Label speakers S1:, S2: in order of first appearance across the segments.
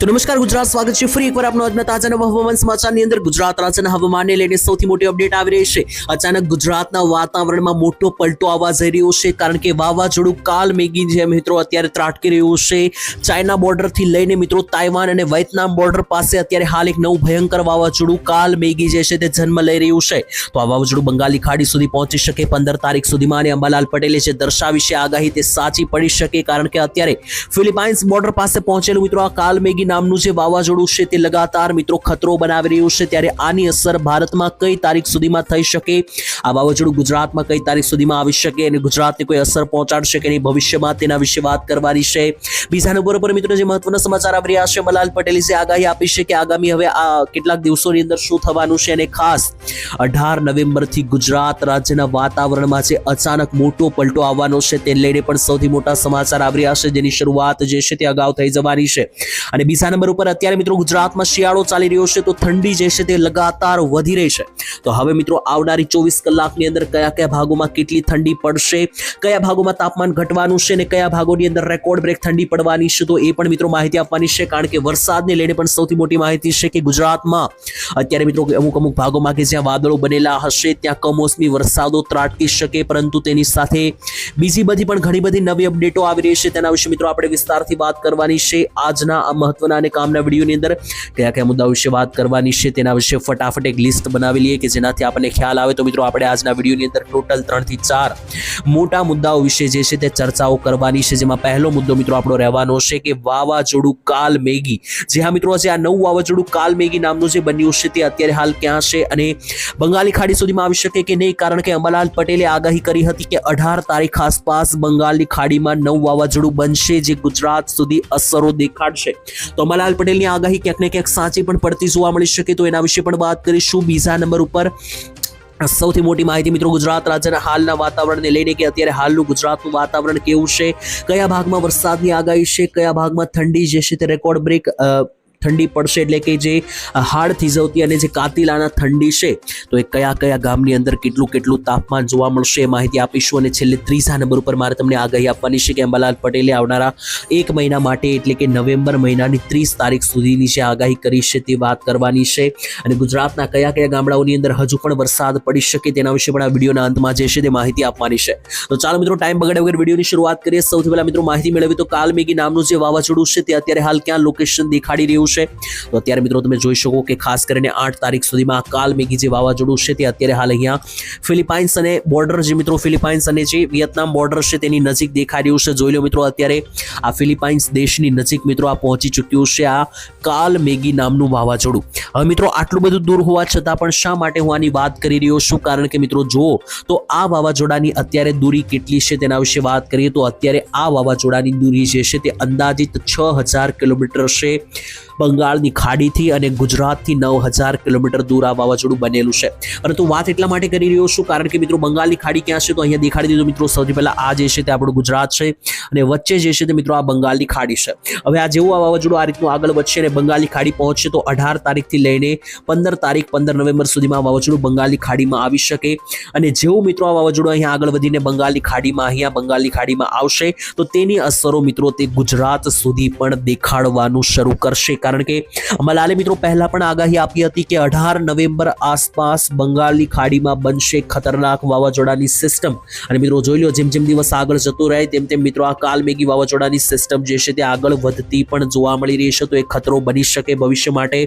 S1: તો નમસ્કાર, ગુજરાત સ્વાગત છે ફરી એકવાર આપનો આજના તાજા નવા હવામાન સમાચારની અંદર. ગુજરાત રાજ્યના હવામાનને લઈને સૌથી મોટી અપડેટ આવી રહી છે. અચાનક ગુજરાતના વાતાવરણમાં મોટો પલટો આવવા જઈ રહ્યો છે, કારણ કે વાવાઝોડું કાલ મેગી જે મિત્રો, અત્યારે ત્રાટકી રહ્યું છે. ચાઇના બોર્ડરથી લઈને મિત્રો, તાઇવાન અને વિયેતનામ બોર્ડર પાસે અત્યારે હાલ એક નવું ભયંકર વાવાઝોડું કાલ મેગી જે છે તે જન્મ લઈ રહ્યું છે. તો આ વાવાઝોડું બંગાળી ખાડી સુધી પહોંચી શકે પંદર તારીખ સુધીમાં અને અંબાલાલ પટેલે જે દર્શાવી છે, આગાહી તે સાચી પડી શકે, કારણ કે અત્યારે ફિલિપાઇન્સ બોર્ડર પાસે પહોંચેલું મિત્રો, આ કાલ મેગી નામનું જે વાવાઝોડું છે તે લગાતાર મિત્રો ખતરો બનાવી રહ્યું છે, ત્યારે આની અસર ભારતમાં કઈ તારીખ સુધીમાં થઈ શકે? આ વાવાઝોડું ગુજરાતમાં કઈ તારીખ સુધીમાં આવી શકે અને ગુજરાતને કોઈ અસર પહોંચાડશે કે નહીં? ભવિષ્યમાં તેના વિશે વાત કરવાની છે. બીજા નંબર પર મિત્રો જે મહત્વના સમાચાર આવી રહ્યા છે, મલાલ પટેલે જે આગાહી આપી છે કે આગામી હવે આ કેટલાક દિવસોની અંદર શું થવાનું છે અને ખાસ અઢાર નવેમ્બરથી ગુજરાત રાજ્યના વાતાવરણમાં જે અચાનક મોટો પલટો આવવાનો છે તે લઈને પણ સૌથી મોટા સમાચાર આવી રહ્યા છે, જેની શરૂઆત જે છે તે અગાઉ થઈ જવાની છે. અને બીજા નંબર ઉપર અત્યારે મિત્રો ગુજરાતમાં શિયાળો ચાલી રહ્યો છે, તો ઠંડી જે છે તે લગાતાર વધી રહી છે. તો હવે મિત્રો આવનારી ચોવીસ કલાકની અંદર કયા કયા ભાગોમાં કેટલી ઠંડી પડશે, કયા ભાગોમાં તાપમાન ઘટવાનું છે અને કયા ભાગોની અંદર રેકોર્ડ બ્રેક ઠંડી પડવાની છે, તો એ પણ મિત્રો માહિતી આપવાની છે, કારણ કે વરસાદને લઈને પણ સૌથી મોટી માહિતી છે કે ગુજરાતમાં અત્યારે મિત્રો અમુક અમુક ભાગોમાં કે જ્યાં વાદળો બનેલા હશે, ત્યાં કમોસમી વરસાદો ત્રાટકી શકે, પરંતુ તેની સાથે બીજી બધી પણ ઘણી બધી નવી અપડેટો આવી રહી છે. તેના વિશે મિત્રો આપણે વિસ્તારથી વાત કરવાની છે. આજના આ મહત્વના અને કામના વિડીયોની અંદર કયા કયા મુદ્દા વિશે વાત કરવાની છે તેના વિશે ફટાફટ એક લિસ્ટ બનાવી લઈએ કે જેનાથી આપણને ખ્યાલ આવે. તો મિત્રો, આપણે આજના વિડીયોની અંદર ટોટલ ત્રણથી ચાર મોટા મુદ્દાઓ વિશે જે છે તે ચર્ચાઓ કરવાની છે. જેમાં પહેલો મુદ્દો મિત્રો આપણો રહેવાનો છે કે વાવાઝોડું કાલ મેગી. જે હા મિત્રો, આજે આ નવું વાવાઝોડું કાલ મેગી નામનું જે બન્યું છે તે અત્યારે હાલ ક્યાં છે અને બંગાળી ખાડી સુધીમાં આવી શકે કે નહીં? કારણ કે અંબાલાલ પટેલે આગાહી કરી હતી કે અઢાર તારીખ આસપાસ બંગાળની ખાડીમાં નવું વાવાઝોડું બનશે જે ગુજરાત સુધી અસરો દેખાડશે. તો અંબાલાલ પટેલની આગાહી ક્યાંક ને ક્યાંક સાચી પણ પડતી જોવા મળી શકે તો એના વિશે પણ વાત કરીશું. બીજા નંબર ઉપર સૌથી મોટી માહિતી મિત્રો ગુજરાત રાજ્યના હાલના વાતાવરણને લઈને કે અત્યારે હાલનું ગુજરાતનું વાતાવરણ કેવું છે? કયા ભાગમાં વરસાદની આગાહી છે? કયા ભાગમાં ઠંડી જે છે તે રેકોર્ડ બ્રેક ઠંડી પડશે એટલે કે જે હાડ થીજવતી અને જે કાતિલાના ઠંડી છે, તો એ કયા કયા ગામની અંદર કેટલું કેટલું તાપમાન જોવા મળશે એ માહિતી આપીશું અને છેલ્લે ત્રીજા નંબર ઉપર મારે તમને આગાહી આપવાની છે કે અંબાલાલ પટેલે આવનારા એક મહિના માટે એટલે કે નવેમ્બર મહિનાની ત્રીસ તારીખ સુધીની જે આગાહી કરી છે તે વાત કરવાની છે. અને ગુજરાતના કયા કયા ગામડાઓની અંદર હજુ પણ વરસાદ પડી શકે તેના વિશે પણ આ વિડીયોના અંતમાં જે છે તે માહિતી આપવાની છે. તો ચાલો મિત્રો, ટાઈમ બગાડ્યા વગર વિડીયોની શરૂઆત કરીએ. સૌથી પહેલા મિત્રો માહિતી મેળવી તો કાલમેગી નામનું જે વાવાઝોડું છે તે અત્યારે હાલ ક્યાં લોકેશન દેખાડી રહ્યું છે? તો અત્યારે મિત્રો તમે જોઈ શકો કે ખાસ કરીને આઠ તારીખ સુધીમાં આ કાલમેગી જે વાવાઝોડું છે તે અત્યારે હાલ અહીંયા ફિલિપાઇન્સ અને બોર્ડર જે મિત્રો ફિલિપાઇન્સ અને જે વિયેતનામ બોર્ડર છે તેની નજીક દેખાઈ રહ્યું છે. જોઈ લો મિત્રો અત્યારે આ ફિલિપાઇન્સ દેશની નજીક મિત્રો આ પહોંચી ચૂક્યું છે આ કાલમેગી નામનું વાવાઝોડું. હવે મિત્રો આટલું બધું દૂર હોવા છતાં પણ શા માટે હું આની વાત કરી રહ્યો છું? કારણ કે મિત્રો જુઓ, તો આ વાવાઝોડાની અત્યારે દૂરી કેટલી છે તેના વિશે વાત કરીએ તો અત્યારે આ વાવાઝોડાની દૂરી જે છે તે અંદાજિત છ હજાર કિલોમીટર છે. બંગાળની ખાડીથી અને ગુજરાતથી નવ હજાર કિલોમીટર દૂર આ વાવાઝોડું બનેલું છે. પરંતુ વાત એટલા માટે કરી રહ્યો છું કારણ કે મિત્રો બંગાળની ખાડી ક્યાં છે તો અહીંયા દેખાડી દીધું મિત્રો સૌથી પહેલા આ જે છે તે આપણું ગુજરાત છે અને વચ્ચે જે છે તે મિત્રો આ બંગાળની ખાડી છે. હવે આ જેવું આ વાવાઝોડું આ રીતનું આગળ વધશે અને બંગાળની ખાડી પહોંચશે તો અઢાર તારીખથી લઈને પંદર તારીખ, પંદર નવેમ્બર સુધીમાં આ વાવાઝોડું બંગાળની ખાડીમાં આવી શકે. અને જેવું મિત્રો આ વાવાઝોડું અહીંયા આગળ વધીને બંગાળની ખાડીમાં અહીંયા બંગાળની ખાડીમાં આવશે તો તેની અસરો મિત્રો તે ગુજરાત સુધી પણ દેખાડવાનું શરૂ કરશે. કારણ કે મલાલે મિત્રો, પહેલા પણ આગાહી આપી હતી કે અઢાર નવેમ્બર આસપાસ બંગાળની ખાડીમાં બનશે ખતરનાક વાવાઝોડાની સિસ્ટમ અને મિત્રો, જોઈ લો, જેમ જેમ દિવસ આગળ જતો રહે, તેમ તેમ મિત્રો, આ કાલમેગી વાવાઝોડાની સિસ્ટમ જે છે તે આગળ વધતી પણ જોવા મળી રહી છે. તો એ ખતરો બની શકે ભવિષ્ય માટે.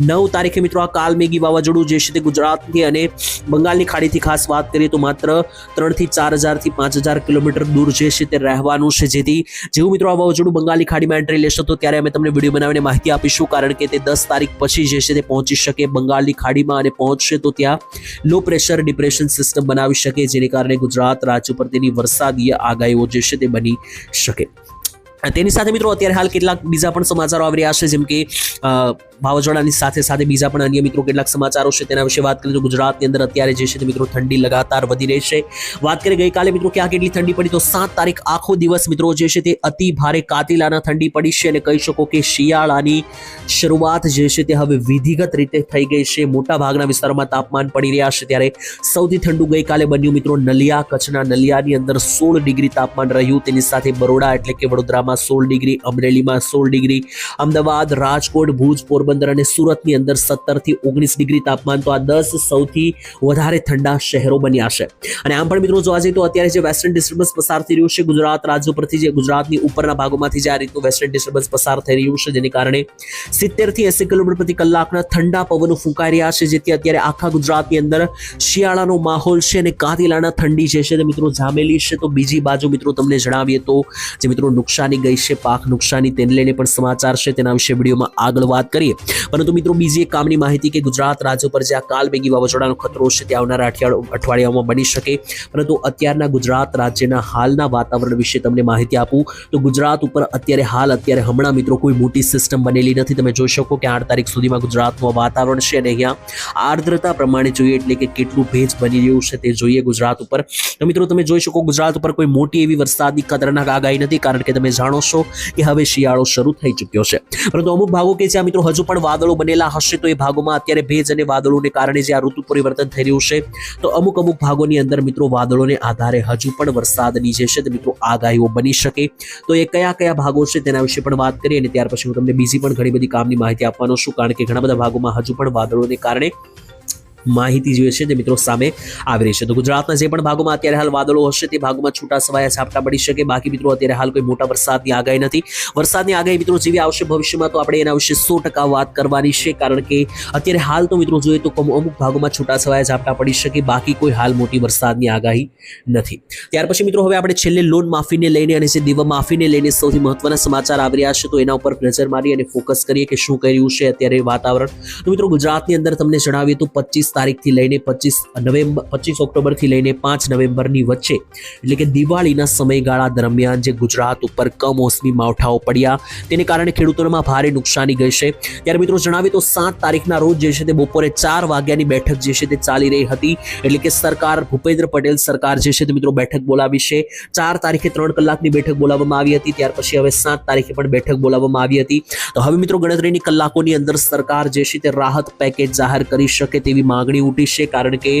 S1: નવ તારીખે મિત્રો, આ કાલમેગી વાવાઝોડું જે છે તે ગુજરાતની અને બંગાળની ખાડીથી ખાસ વાત કરીએ તો માત્ર ત્રણથી ચાર હજારથી પાંચ હજાર કિલોમીટર દૂર જે છે તે રહેવાનું છે. જેથી જેવું મિત્રો, આ વાવાઝોડું બંગાળની ખાડીમાં એન્ટ્રી લેશે, તો ત્યારે અમે તમને વીડિયો બનાવીને માહિતી આપીશું, કારણ કે તે દસ તારીખ પછી જે છે તે પહોંચી શકે બંગાળની ખાડીમાં અને પહોંચશે તો ત્યાં લો પ્રેશર ડિપ્રેશન સિસ્ટમ બનાવી શકે, જેને કારણે ગુજરાત રાજ્ય પર તેની વરસાદીય આગાહીઓ જે છે તે બની શકે. તેની સાથે મિત્રો, અત્યારે હાલ કેટલાક બીજા પણ સમાચારો આવી રહ્યા છે, જેમ કે વાવાઝોડાની સાથે સાથે બીજા પણ અન્ય મિત્રો કેટલાક સમાચારો છે તેના વિશે વાત કરીએ તો ગુજરાતની અંદર અત્યારે જે છે તે મિત્રો ઠંડી લગાતાર વધી રહી છે. વાત કરીએ ગઈકાલે મિત્રો ક્યાં કેટલી ઠંડી પડી તો સાત તારીખ આખો દિવસ મિત્રો જે છે તે અતિ ભારે કાતિલાના ઠંડી પડી છે અને કહી શકો કે શિયાળાની શરૂઆત જે છે તે હવે વિધિગત રીતે થઈ ગઈ છે. મોટા ભાગના વિસ્તારોમાં તાપમાન પડી રહ્યા છે ત્યારે સૌથી ઠંડુ ગઈકાલે બન્યું મિત્રો નલિયા, કચ્છના નલિયાની અંદર સોળ ડિગ્રી તાપમાન રહ્યું. તેની સાથે બરોડા એટલે કે વડોદરામાં સોળ ડિગ્રી, અમરેલીમાં સોળ ડિગ્રી, અમદાવાદ, રાજકોટ ભુજ પોરબંદર અને સુરતની અંદર સત્તરથી ઓગણીસ ડિગ્રી તાપમાન, તો આ દસ સૌથી વધારે ઠંડા શહેરો બન્યા છે. અને આમ પણ મિત્રો જોવા જઈએ તો અત્યારે જે વેસ્ટર્ન ડિસ્ટર્બન્સ પસાર થઈ રહ્યું છે, ગુજરાત રાજ્ય પરથી જે ગુજરાતની ઉપરના ભાગોમાંથી જે આ રીતનું વેસ્ટર્ન ડિસ્ટર્બન્સ પસાર થઈ રહ્યું છે, જેને કારણે સિત્તેરથી એસી કિલોમીટર પ્રતિ કલાકના ઠંડા પવનો ફૂંકાઈ રહ્યા છે, જેથી અત્યારે આખા ગુજરાતની અંદર શિયાળાનો માહોલ છે અને કાતિલાના ઠંડી જે છે તે મિત્રો જામેલી છે. તો બીજી બાજુ મિત્રો તમને જણાવીએ તો જે મિત્રો નુકસાની ગઈ છે, પાક નુકસાની તેને લઈને પણ સમાચાર છે. તેના વિશે વિડીયોમાં આગળ વાત કરીએ. પરંતુ મિત્રો બીજી એક કામની માહિતી કે ગુજરાત રાજ્ય પર જે આ બેગી વાવાઝોડાનો ખતરો છે તે આવનારા અઠવાડિયામાં બની શકે. પરંતુ અત્યારના ગુજરાત રાજ્યના હાલના વાતાવરણ વિશે તમને માહિતી આપું તો ગુજરાત ઉપર અત્યારે હાલ અત્યારે હમણાં મિત્રો કોઈ મોટી સિસ્ટમ બનેલી નથી. તમે જોઈ શકો કે આઠ તારીખ સુધીમાં ગુજરાતનું વાતાવરણ છે અને અહીંયા આર્દ્રતા પ્રમાણે જોઈએ એટલે કે કેટલું ભેજ બની રહ્યું છે તે જોઈએ ગુજરાત ઉપર. તો મિત્રો તમે જોઈ શકો ગુજરાત ઉપર કોઈ મોટી એવી વરસાદની ખતરનાક આગાહી નથી. કારણ કે તમે જાણો છો કે હવે શિયાળો શરૂ થઈ ચૂક્યો છે. પરંતુ અમુક ભાગો કે જ્યાં મિત્રો હજુ પણ વાદળો બનેલા હશે તો એ ભાગોમાં અત્યારે ભેજ અને વાદળોને કારણે જે આ ઋતુ પરિવર્તન થઈ રહ્યું છે, તો અમુક અમુક ભાગોની અંદર મિત્રો વાદળોને આધારે હજુ પણ વરસાદની જે છે તે મિત્રો આગાહીઓ બની શકે. તો એ કયા કયા ભાગો છે તેના વિશે પણ વાત કરીએ અને ત્યાર પછી હું તમને બીજી પણ ઘણી બધી કામની માહિતી આપવાનો છું, કારણ કે ઘણા બધા ભાગોમાં હજુ પણ વાદળોને કારણે માહિતી જે છે તે મિત્રો સામે આવી રહી છે. તો ગુજરાતના જે પણ ભાગોમાં અત્યારે હાલ વાદળો હશે તે ભાગોમાં છૂટા છવાયા ઝાપટા પડી શકે. બાકી મિત્રો અત્યારે હાલ કોઈ મોટા વરસાદની આગાહી નથી. વરસાદની આગાહી મિત્રો જેવી આવશે ભવિષ્યમાં તો આપણે એના વિશે સો ટકા વાત કરવાની છે. કારણ કે અત્યારે હાલ તો મિત્રો જોઈએ તો અમુક ભાગોમાં છૂટા છવાયા ઝાપટા પડી શકે. બાકી કોઈ હાલ મોટી વરસાદની આગાહી નથી. ત્યાર પછી મિત્રો હવે આપણે છેલ્લે લોન માફીને લઈને અને જે દેવા માફીને લઈને સૌથી મહત્વના સમાચાર આવી રહ્યા છે તો એના ઉપર નજર મારી અને ફોકસ કરીએ કે શું કર્યું છે અત્યારે વાતાવરણ. તો મિત્રો ગુજરાતની અંદર તમને જણાવીએ તો પચીસ તારીખથી લઈને પચીસ નવેમ્બર, પચીસ ઓક્ટોબરથી લઈને પાંચ નવેમ્બરની વચ્ચે, એટલે કે દિવાળીના સમયગાળા દરમિયાન જે ગુજરાત ઉપર કમોસમી માવઠાઓ પડ્યા, તેને કારણે ખેડૂતોમાં ભારે નુકસાની ગઈ છે. ત્યારે મિત્રો જણાવીએ તો સાત તારીખના રોજ જે છે તે બપોરે ચાર વાગ્યાની બેઠક જે છે તે ચાલી રહી હતી, એટલે કે સરકાર, ભૂપેન્દ્ર પટેલ સરકાર જે છે તે મિત્રો બેઠક બોલાવી છે. ચાર તારીખે ત્રણ કલાકની બેઠક બોલાવવામાં આવી હતી, ત્યાર પછી હવે સાત તારીખે પણ બેઠક બોલાવવામાં આવી હતી. તો હવે મિત્રો ગણતરીની કલાકોની અંદર સરકાર જે છે તે રાહત પેકેજ જાહેર કરી શકે તેવી માંગણી ઉઠી છે કારણ કે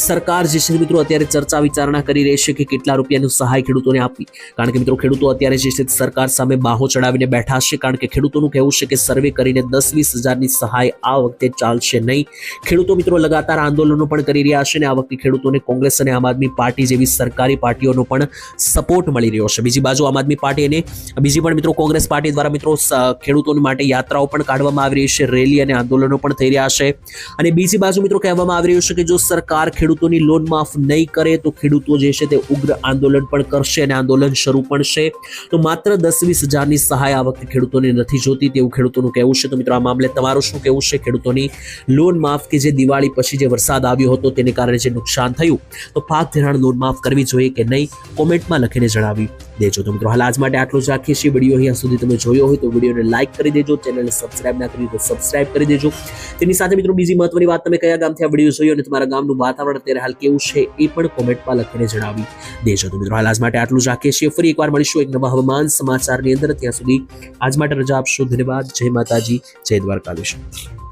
S1: સરકાર જે છે મિત્રો અત્યારે ચર્ચા વિચારણા કરી રહી છે કે કેટલા રૂપિયાની સહાય ખેડૂતોને આપવી. કારણ કે મિત્રો ખેડૂતો અત્યારે જે છે સરકાર સામે બાહો ચડાવીને બેઠા છે કારણ કે ખેડૂતોનું કહેવું છે કે સર્વે કરીને દસ વીસ હજારની સહાય આ વખતે ચાલશે નહીં. ખેડૂતો મિત્રો લગાતાર આંદોલનો પણ કરી રહ્યા છે અને આ વખતે ખેડૂતોને કોંગ્રેસ અને આમ આદમી પાર્ટી જેવી સરકારી પાર્ટીઓનો પણ સપોર્ટ મળી રહ્યો છે. બીજી બાજુ આમ આદમી પાર્ટી અને બીજી પણ મિત્રો કોંગ્રેસ પાર્ટી દ્વારા મિત્રો ખેડૂતો માટે યાત્રાઓ પણ કાઢવામાં આવી રહી છે. રેલી અને આંદોલનો પણ થઈ રહ્યા છે. અને બીજી બાજુ મિત્રો કહેવામાં આવી રહ્યું છે કે જો સરકાર ખેડૂતોની લોન માફ નહીં કરે, તો ખેડૂતો જે છે તે ઉગ્ર આંદોલન પણ કરશે અને આંદોલન શરૂ પણ છે. તો માત્ર દસ વીસ હજારની સહાય આ વખતે ખેડૂતોને નથી જોતી તેવું ખેડૂતોનું કહેવું છે. તો મિત્રો, આ મામલે તમારું શું કહેવું છે? ખેડૂતોની લોન માફ કે જે દિવાળી પછી જે વરસાદ આવ્યો હતો તેને કારણે જે નુકસાન થયું? તો પાક ધિરાણ લોન માફ કરવી જોઈએ કે નહીં? કોમેન્ટમાં લખીને જણાવી. દેજો. તો મિત્રો, હાલ આજ માટે આટલું જ રાખીએ છીએ. વીડિયો અહીંયા સુધી તમે જોયો હોય તો વિડીયોને લાઇક કરી દેજો, ચેનલને સબસ્ક્રાઇબ ના કરી તો સબસ્ક્રાઇબ કરી દેજો. તેની સાથે મિત્રો, બીજી મહત્વની વાત, તમે કયા ગામથી આ વીડિયો જોયો અને તમારા ગામનું વાતાવરણ અત્યારે હાલ કેવું છે એ પણ કોમેન્ટમાં લખીને જણાવી દેજો. તો મિત્રો, હાલ આજ માટે આટલું જ રાખીએ છીએ. ફરી એકવાર મળીશું એક નવા હવામાન સમાચારની અંદર. ત્યાં સુધી આજ માટે રજા આપશો. ધન્યવાદ. જય માતાજી. જય દ્વારકાધીશ.